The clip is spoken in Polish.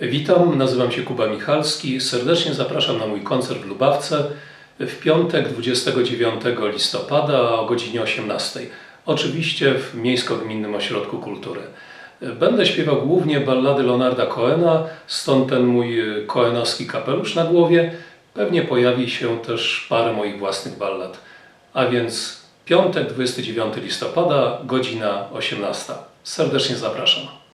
Witam, nazywam się Kuba Michalski. Serdecznie zapraszam na mój koncert w Lubawce w piątek 29 listopada o godzinie 18. Oczywiście w Miejsko-Gminnym Ośrodku Kultury. Będę śpiewał głównie ballady Leonarda Cohena, stąd ten mój koenowski kapelusz na głowie. Pewnie pojawi się też parę moich własnych ballad. A więc piątek 29 listopada, godzina 18. Serdecznie zapraszam.